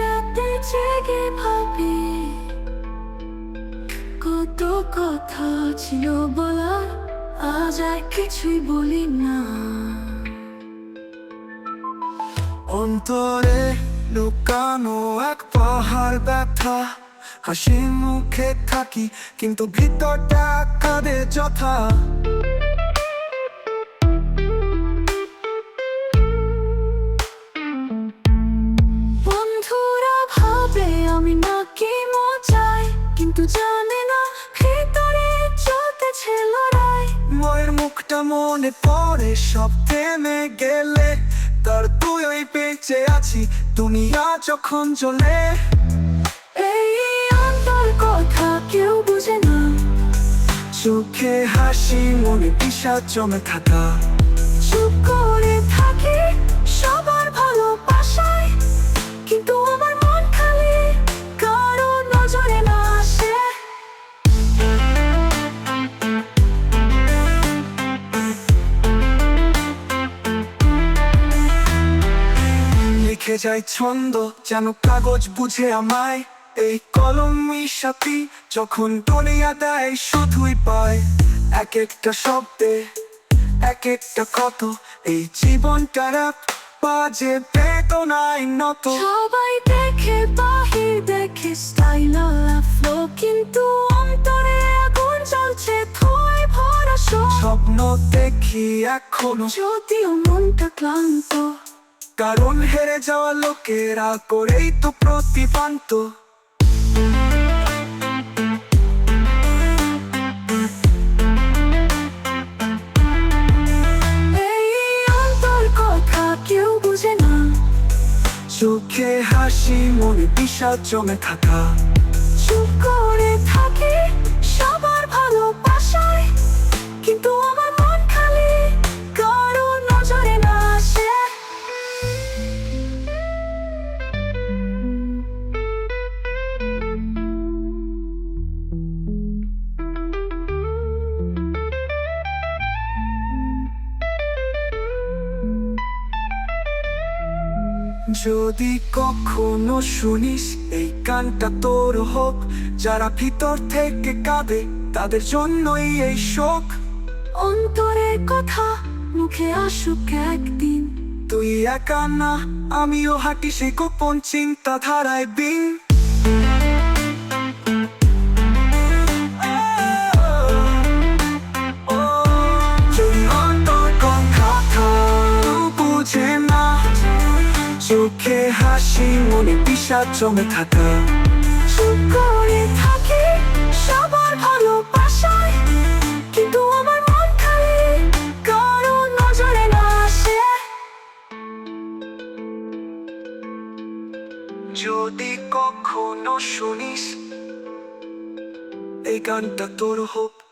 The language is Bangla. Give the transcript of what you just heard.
রাতে জেগে ভাবি কত কথা ছিল বলার আজ বলি না অন্তরে লুকানো এক পাহাড় ব্যথা। হাসি মুখে থাকি, কিন্তু ভিতরটা কাঁদে যথা। কিন্তু জানে না ভেতরে চলতেছে লড়াই। ময়ের মুখটা মনে পড়ে সব থেমে গেলে। তার তুই ওই বেঁচে আছি দুনিয়া যখন চলে এই অন্তর কথা কেউ বুঝে না। চোখে হাসি মনে বিষাদ জমে থাকা। যায় ছন্দ যেন কাগজ বুঝে আমায়। এই কলম সাথী যখন টলিয়া দেয় শুধুই পায় এক একটা শব্দে এক একটা কত। এই জীবনটা রাত বাজে বেদনায় নত। সবাই দেখে বাহির দেখে স্টাইল ফ্লো কিন্তু অন্তরে আগুন জ্বলছে থই ভরা। স্বপ্ন দেখি এখনও। যদিও মনটা ক্লান্ত। কারণ হেরে যাওয়া লোকেরা করেই তো প্রতিপান্ত। চোখে হাসি মনে বিষাদ জমে থাকা। চুপ করে যদি কখনো শুনিস এই গানটা তোর হোক যারা ভিতর থেকে কাঁদে তাদের জন্যই এই শোক। অন্তরের কথা মুখে আসুক একদিন। তুই একা না আমিও হাঁটি সে গোপন চিন্তাধারায় বিন। চোখে হাসি মনে বিষাদ জমে থাকা। চুপ করে থাকি সবার ভালোবাসায়। কিন্তু আমার মন খালি কারও নজরে না আসে। যদি কখনো শুনিস এই গানটা তোর হোক।